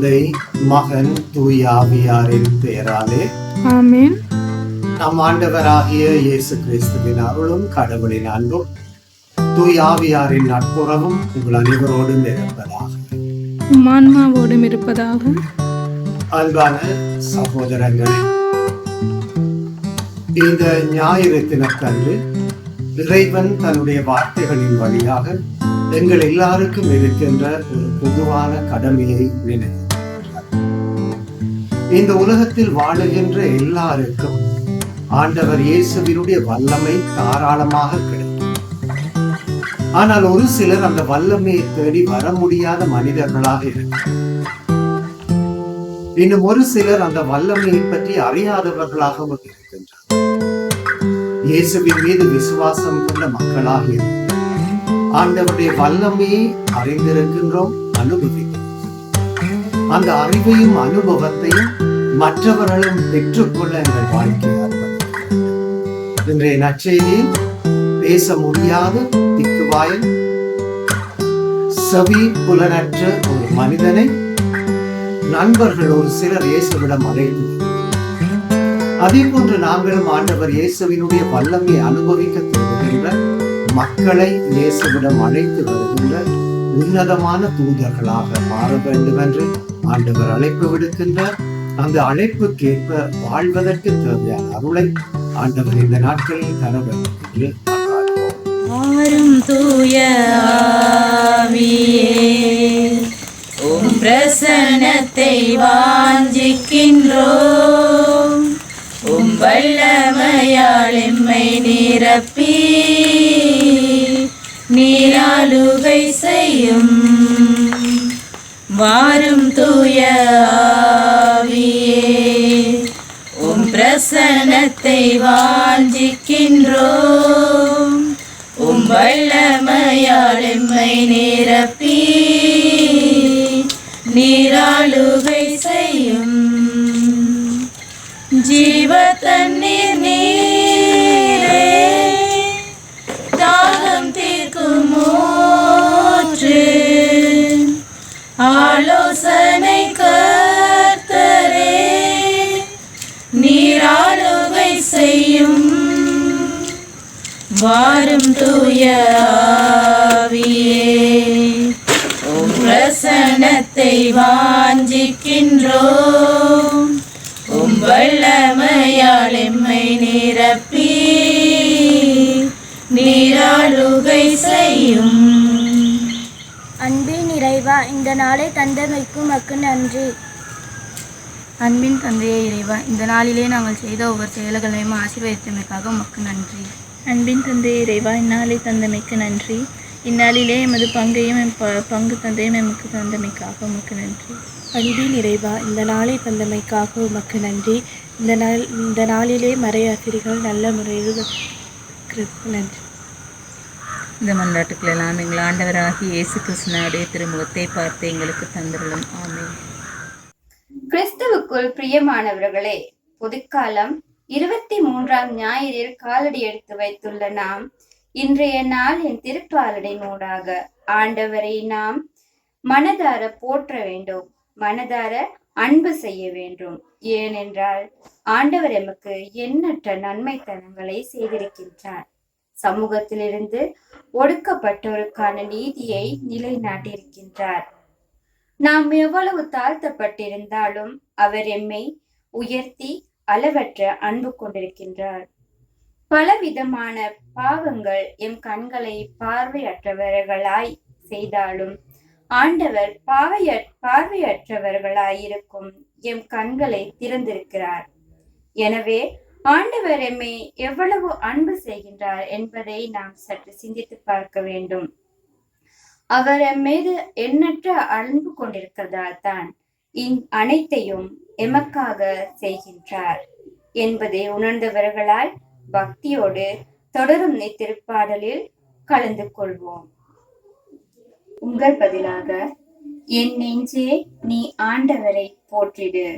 தந்தை மகன் தூய் ஆவியாரின் பெயராலே ஆமென். நம் ஆண்டவராகிய இயேசு கிறிஸ்துவின் அருளும் கடவுளின் அன்பும் தூய் ஆவியாரின் நட்புறவும் உங்கள் அனைவரோடும் இருப்பதாக. ஆன்மாவோடும் இருப்பதாக. அன்பான சகோதரங்களே இந்த ஞாயிறு தினத்தன்று இறைவன் தன்னுடைய வார்த்தைகளின் வழியாக எங்கள் எல்லாருக்கும் இருக்கின்ற ஒரு பொதுவான கடமையை நினைக்கின்றார் இந்த உலகத்தில் வாழுகின்ற எல்லாருக்கும் ஆண்டவர் இயேசுவினுடைய வல்லமை தாராளமாக கிடைக்கும். ஆனால் ஒரு சிலர் அந்த வல்லமையை தேடி வர முடியாத மனிதர்களாக இருக்கிறார் இன்னும் ஒரு சிலர் அந்த வல்லமையை பற்றி அறியாதவர்களாகவும் இருக்கின்றனர் இயேசுவின் மீது விசுவாசம் கொண்ட மக்களாக ஆண்டவருடைய வல்லமையை அறிந்திருக்கின்றோம் அனுபவிக்கிறோம். அந்த அறிவையும் அனுபவத்தையும் மற்றவர்களும் பெற்றுக்கொள்ள எங்கள் வாழ்க்கையை இன்றைய நற்செய்தியில் பேச முடியாத திக்குவாயன் செவி புலனற்ற ஒரு மனிதனை நண்பர்கள் ஒரு சிலர் இயேசுவிடம் அழைத்து அதே போன்று நாங்களும் ஆண்டவர் இயேசுவினுடைய வல்லமையை அனுபவிக்க தொடங்குகின்ற மக்களை இயேசுவிடம் அழைத்து வருகின்ற உன்னதமான தூதர்களாக மாற வேண்டும் என்று ஆண்டவர் அழைப்பு விடுக்கின்றார் அந்த அழைப்புக்கேற்ப வாழ்வதற்கு தேவையான அருளை ஆண்டவர் இந்த நாட்களில் தர வேண்டும் என்று மன்றாடுவோம். ஆரும் தூய உம் பிரசனத்தை வாஞ்சிக்கின்றோம் உம் வல்லமையால் எம்மை நிரப்பி நீராளுகை செய்யும் வாரும் தூய ஆவியே உம் பிரசனத்தை வாஞ்சிக்கின்றோம். உம் வல்லமையால் எம்மை நிரப்பி யோசனை கர்த்தரே நீராளுகை செய்யும் வாரும் தூயாவியே பிரசனத்தை வாஞ்சிக்கின்றோ உம் வல்லமையால் எம்மை நிரப்பி நீராளுகை செய்யும் இறைவா இந்த நாளை தந்தமைக்கும் மக்கு நன்றி. அன்பின் தந்தையே இறைவா இந்த நாளிலே நாங்கள் செய்த ஒவ்வொரு செயல்களையும் ஆசீர்வதித்தமைக்காக உமக்கு நன்றி. அன்பின் தந்தை இறைவா இந்நாளை தந்தமைக்கு நன்றி. இந்நாளிலே எமது பங்கையும் எம் ப- பங்கு தந்தையும் எமக்கு தந்தமைக்காக உமக்கு நன்றி. அன்பின் இறைவா இந்த நாளை தந்தமைக்காக உமக்கு நன்றி. இந்த நாள் இந்த நாளிலே மறையாசிரிகள் நல்ல முறையில் நன்றி. இந்த மன்றாட்டுக்கள் எல்லாம் எங்கள் ஆண்டவராகி இயேசு கிருஷ்ணனுடைய திருமுகத்தை பார்த்து எங்களுக்கு தந்திரலும் ஆமே கிறிஸ்துவுக்குள் பிரியமானவர்களே பொதுக்காலம் இருபத்தி மூன்றாம் ஞாயிறில் காலடி எடுத்து வைத்துள்ள நாம் இன்றைய நாள் என் திருப்பாலடின் நூடாக ஆண்டவரை நாம் மனதார போற்ற வேண்டும் மனதார அன்பு செய்ய வேண்டும். ஏனென்றால் ஆண்டவர் எமக்கு எண்ணற்ற நன்மைத்தனங்களை செய்திருக்கின்றார். சமூகத்திலிருந்து ஒடுக்கப்பட்டோருக்கான நீதியை நிலைநாட்டியிருக்கின்றார். நாம் எவ்வளவு தாழ்த்தப்பட்டிருந்தாலும் அவர் எம்மை உயர்த்தி அளவற்ற அன்பு கொண்டிருக்கின்றார். பலவிதமான பாவங்கள் எம் கண்களை பார்வையற்றவர்களாய் செய்தாலும் ஆண்டவர் பாவைய பார்வையற்றவர்களாயிருக்கும் எம் கண்களை திறந்திருக்கிறார். எனவே ஆண்டவர் எம்மை எவ்வளவு அன்பு செய்கின்றார் என்பதை நாம் சற்று சிந்தித்து பார்க்க வேண்டும். அவர் மீது எண்ணற்ற அன்பு கொண்டிருக்கிறதால் தான் அனைத்தையும் எமக்காக செய்கின்றார் என்பதை உணர்ந்தவர்களால் பக்தியோடு தொடரும் திருப்பாடலில் கலந்து கொள்வோம். உங்கள் பதிலாக என் நெஞ்சே நீ ஆண்டவரை போற்றிடு.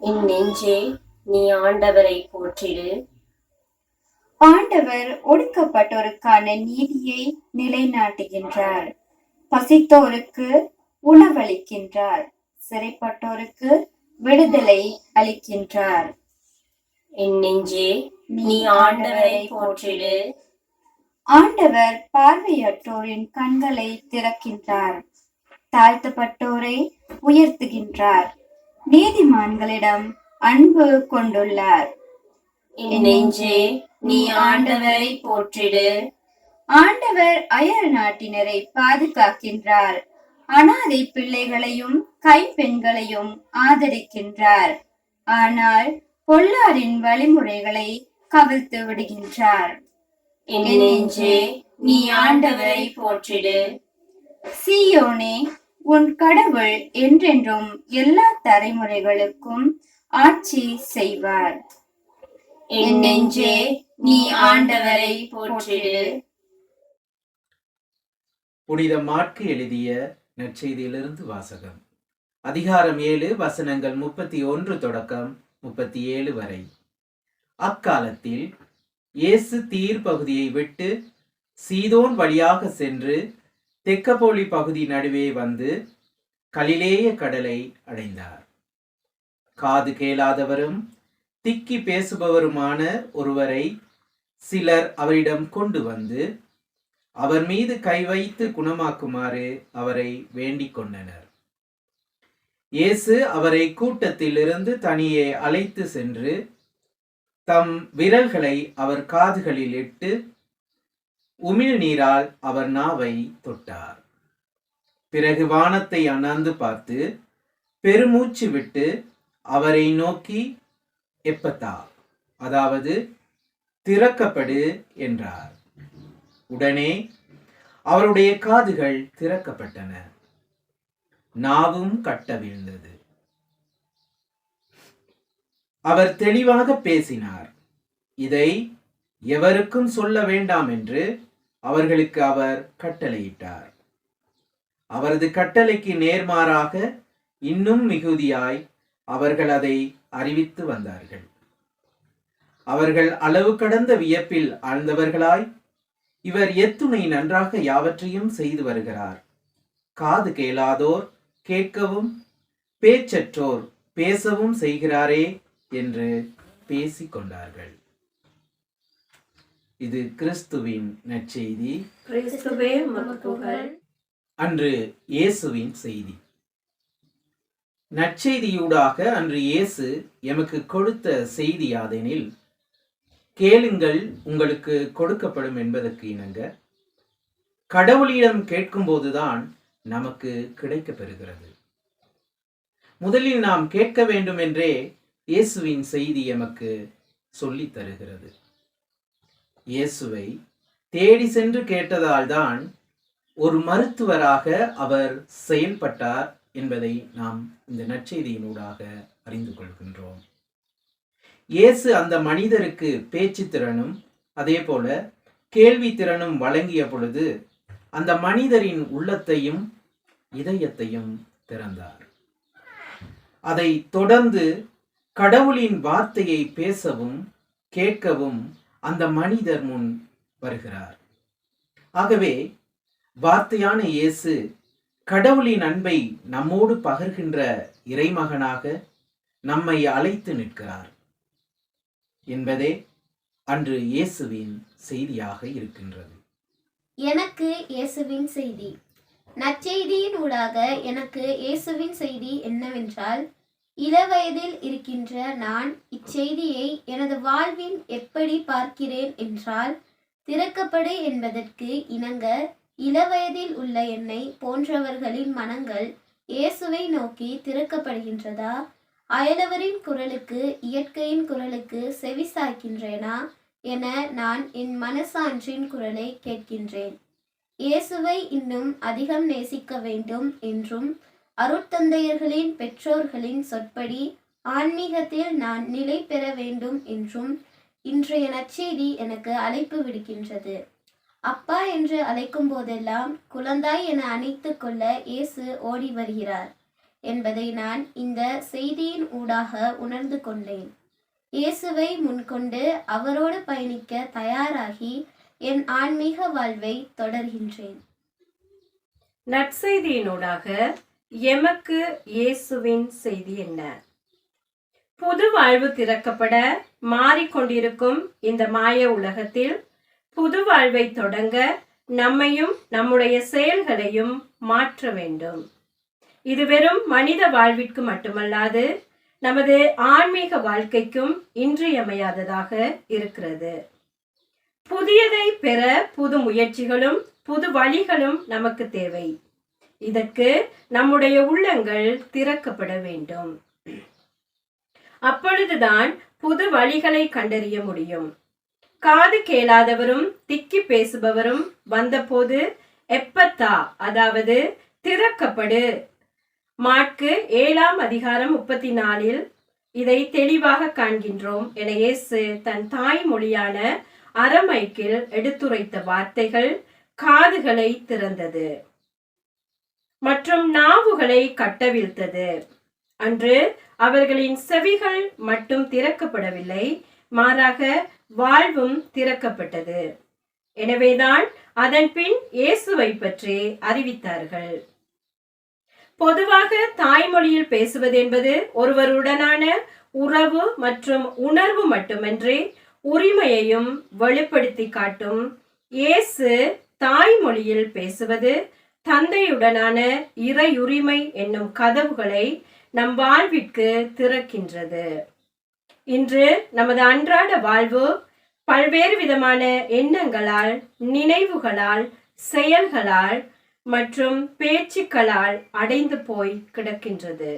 என் நெஞ்சே நீ ஆண்டவரை போற்றிடு. ஆண்டவர் ஒடுக்கப்பட்டோருக்கான நீதியை நிலைநாட்டுகின்றார். பசித்தோருக்கு உணவளிக்கின்றார். சிறைப்பட்டோருக்கு விடுதலை அளிக்கின்றார். என் நெஞ்சே நீ ஆண்டவரை போற்றிடு. ஆண்டவர் பார்வையற்றோரின் கண்களை திறக்கின்றார். தாழ்த்தப்பட்டோரை உயர்த்துகின்றார். நீதிமான்களிடம் அன்பு கொண்டுள்ளார். நெஞ்சே நீ ஆண்டவரை போற்றிடு. ஆண்டவர் அயல் நாட்டினரை பாதுகாக்கின்றார். அனாதை பிள்ளைகளையும் கைப்பெண்களையும் ஆதரிக்கின்றார். ஆனால் பொல்லாரின் வழிமுறைகளை கவிழ்த்து விடுகின்றார். நெஞ்சே நீ ஆண்டவரை போற்றிடு. சீயோனே உன் கடவுள் என்றென்றும் எல்லா தலைமுறைகளுக்கும் ஆட்சி செய்வார். என் நெஞ்சே நீ ஆண்டவரை போற்றிடு புனித மாற்கு எழுதிய நற்செய்தியிலிருந்து வாசகம். அதிகாரம் ஏழு வசனங்கள் முப்பத்தி ஒன்று தொடக்கம் முப்பத்தி ஏழு வரை. அக்காலத்தில் இயேசு தீர் பகுதியை விட்டு சீதோன் வழியாக சென்று தெக்கப்போலி பகுதி நடுவே வந்து கலிலேய கடலை அடைந்தார். காது கேளாதவரும் திக்கி பேசுபவருமான ஒருவரை சிலர் அவரிடம் கொண்டு வந்து அவர் மீது கை வைத்து குணமாக்குமாறு அவரை வேண்டிக் கொண்டனர். இயேசு அவரை கூட்டத்திலிருந்து தனியே அழைத்து சென்று தம் விரல்களை அவர் காதுகளில் இட்டு உமிழ் நீரால் அவர் நாவை தொட்டார். பிறகு வானத்தை அண்ணாந்து பார்த்து பெருமூச்சு விட்டு அவரை நோக்கி எப்பத்தா அதாவது திறக்கப்படு என்றார். உடனே அவருடைய காதுகள் திறக்கப்பட்டன. நாவும் கட்ட விழுந்தது. அவர் தெளிவாக பேசினார். இதை எவருக்கும் சொல்ல வேண்டாம் என்று அவர்களுக்கு அவர் கட்டளையிட்டார். அவரது கட்டளைக்கு நேர்மாறாக இன்னும் மிகுதியாய் அவர்கள் அதை அறிவித்து வந்தார்கள். அவர்கள் அளவு கடந்த வியப்பில் ஆழ்ந்தவர்களாய் இவர் எத்துணை நன்றாக யாவற்றையும் செய்து வருகிறார். காது கேளாதோர் கேட்கவும் பேச்சற்றோர் பேசவும் செய்கிறாரே என்று பேசிக் கொண்டார்கள் இது கிறிஸ்துவின் நற்செய்தி. அன்று இயேசுவின் செய்தி. நற்செய்தியூடாக அன்று இயேசு எமக்கு கொடுத்த செய்தி யாதெனில் கேளுங்கள் உங்களுக்கு கொடுக்கப்படும் என்பதற்கு இணங்க கடவுளிடம் கேட்கும்போதுதான் நமக்கு கிடைக்கப் பெறுகிறது முதலில் நாம் கேட்க வேண்டும் என்றே இயேசுவின் செய்தி எமக்கு சொல்லித் தருகிறது. இயேசுவை தேடி சென்று கேட்டதால்தான் ஒரு மருத்துவராக அவர் செயல்பட்டார் என்பதை நாம் இந்த நற்செய்தியினூடாக அறிந்து கொள்கின்றோம். இயேசு அந்த மனிதருக்கு பேச்சு திறனும் அதே போல கேள்வி திறனும் வழங்கிய பொழுது அந்த மனிதரின் உள்ளத்தையும் இதயத்தையும் திறந்தார். அதை தொடர்ந்து கடவுளின் வார்த்தையை பேசவும் கேட்கவும் அந்த மனிதர் முன் வருகிறார். ஆகவே வார்த்தையான இயேசு கடவுளின் அன்பை நம்மோடு பகிர்கின்ற இறைமகனாக நம்மை அழைத்து நிற்கிறார் என்பதே அன்று இயேசுவின் செய்தியாக இருக்கின்றது. எனக்கு இயேசுவின் செய்தி. நற்செய்தியின் ஊடாக எனக்கு இயேசுவின் செய்தி என்னவென்றால் இளவயதில் இருக்கின்ற நான் இச்செய்தியை எனது வாழ்வில் எப்படி பார்க்கிறேன் என்றால் திறக்கப்படு என்பதற்கு இணங்க இளவயதில் உள்ள என்னை போன்றவர்களின் மனங்கள் இயேசுவை நோக்கி திறக்கப்படுகின்றதா? அயலவரின் குரலுக்கு இயற்கையின் குரலுக்கு செவிசாய்க்கின்றேனா என நான் என் மனசான்றின் குரலை கேட்கின்றேன். இயேசுவை இன்னும் அதிகம் நேசிக்க வேண்டும் என்றும் அருட்தந்தையர்களின் பெற்றோர்களின் சொற்படி ஆன்மீகத்தில் நான் நிலை பெற வேண்டும் என்றும் இன்றைய நற்செய்தி எனக்கு அழைப்பு விடுக்கின்றது. அப்பா என்று அழைக்கும் போதெல்லாம் குழந்தாய் என அணைத்து கொள்ள இயேசு ஓடி வருகிறார் என்பதை நான் இந்த செய்தியின் ஊடாக உணர்ந்து கொண்டேன். இயேசுவை முன்கொண்டு அவரோடு பயணிக்க தயாராகி என் ஆன்மீக வாழ்வை தொடர்கின்றேன். நற்செய்தியினூடாக எமக்கு இயேசுவின் செய்தி என்ன? புது வாழ்வு திறக்கப்பட மாறிக்கொண்டிருக்கும் இந்த மாய உலகத்தில் புது வாழ்வை தொடங்க நம்மையும் நம்முடைய செயல்களையும் மாற்ற வேண்டும். இது வெறும் மனித வாழ்விற்கு மட்டுமல்லாது நமது ஆன்மீக வாழ்க்கைக்கும் இன்றியமையாததாக இருக்கிறது. புதியதை பெற புது முயற்சிகளும் புது வழிகளும் நமக்கு தேவை. இதற்கு நம்முடைய உள்ளங்கள் திறக்கப்பட வேண்டும். அப்பொழுதுதான் புது வழிகளை கண்டறிய முடியும். காது கேளாதவரும் திக்கி பேசுபவரும் வந்தபோது எப்பத்தா அதாவது திறக்கப்படு. மாட்கு ஏழாம் அதிகாரம் முப்பத்தி நாலில் இதை தெளிவாக காண்கின்றோம் என இயேசு தன் தாய்மொழியான அரமைக்கில் எடுத்துரைத்த வார்த்தைகள் காதுகளை திறந்தது. மற்றும் நாவுகளை கட்டவிழ்த்தது. அன்று அவர்களின் செவிகள் மட்டும் திறக்கப்படவில்லை மாறாக வாழ்வும் திறக்கப்பட்டது. எனவேதான் அதன் பின் இயேசுவை பற்றி அறிவித்தார்கள். பொதுவாக தாய்மொழியில் பேசுவது என்பது ஒருவருடனான உறவு மற்றும் உணர்வு மட்டுமின்றி உரிமையையும் வெளிப்படுத்தி காட்டும். இயேசு தாய்மொழியில் பேசுவது தந்தையுடனான இறையுரிமை என்னும் கதவுகளை நம் வாழ்விற்கு திறக்கின்றது. இன்று நமது அன்றாட வாழ்வு பல்வேறு விதமான எண்ணங்களால் நினைவுகளால் செயல்களால் மற்றும் பேச்சுக்களால் அடைந்து போய் கிடக்கின்றது.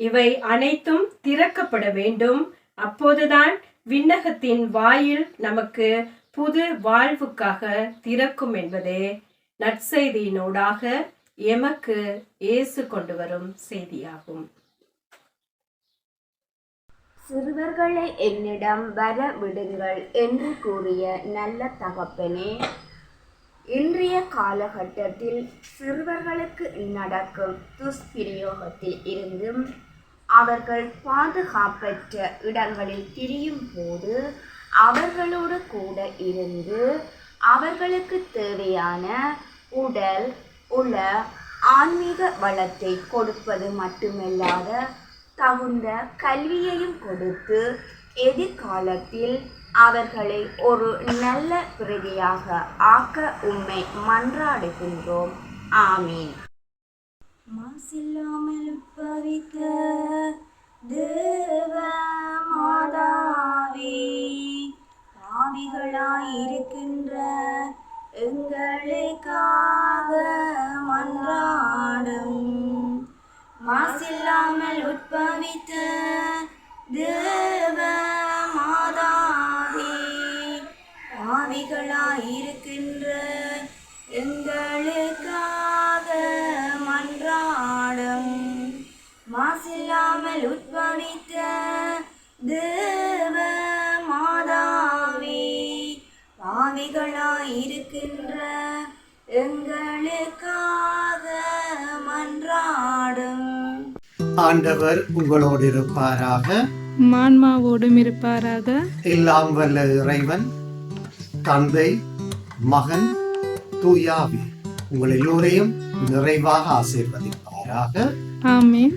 இவை அனைத்தும் திறக்கப்பட வேண்டும். அப்போதுதான் விண்ணகத்தின் வாயில் நமக்கு புது வாழ்வுக்காக திறக்கும் என்பதே நற்செய்தியினூடாக எமக்கு இயேசு கொண்டு வரும் செய்தியாகும். சிறுவர்களை என்னிடம் வர விடுங்கள் என்று கூறிய நல்ல தகப்பனே இன்றைய காலகட்டத்தில் சிறுவர்களுக்கு நடக்கும் துஷ்பிரயோகத்தில் இருந்தும் அவர்கள் பாதுகாப்பற்ற இடங்களில் திரியும் போது அவர்களோடு கூட இருந்து அவர்களுக்கு தேவையான உடல் உள்ள ஆன்மீக வளத்தை கொடுப்பது மட்டுமல்லாத தகுந்த கல்வியையும் கொடுத்து எதிர்காலத்தில் அவர்களை ஒரு நல்ல பிரதியாக ஆக்க உம்மை மன்றாடுகின்றோம். ஆமீன். மாசில்லாமல் பவித்த உட்பவித்த தேவ மாதாவே பாவிகளாயிருக்கின்ற எங்களுக்காக மன்றாடும். ஆண்டவர் உங்களோடு இருப்பாராக? மான்மாவோடும் இருப்பாராக? எல்லாம் வல்ல இறைவன் தந்தை மகன் தூயாவி உங்கள் எல்லோரையும் நிறைவாக ஆசீர்வதிப்பாராக. ஆமேன்.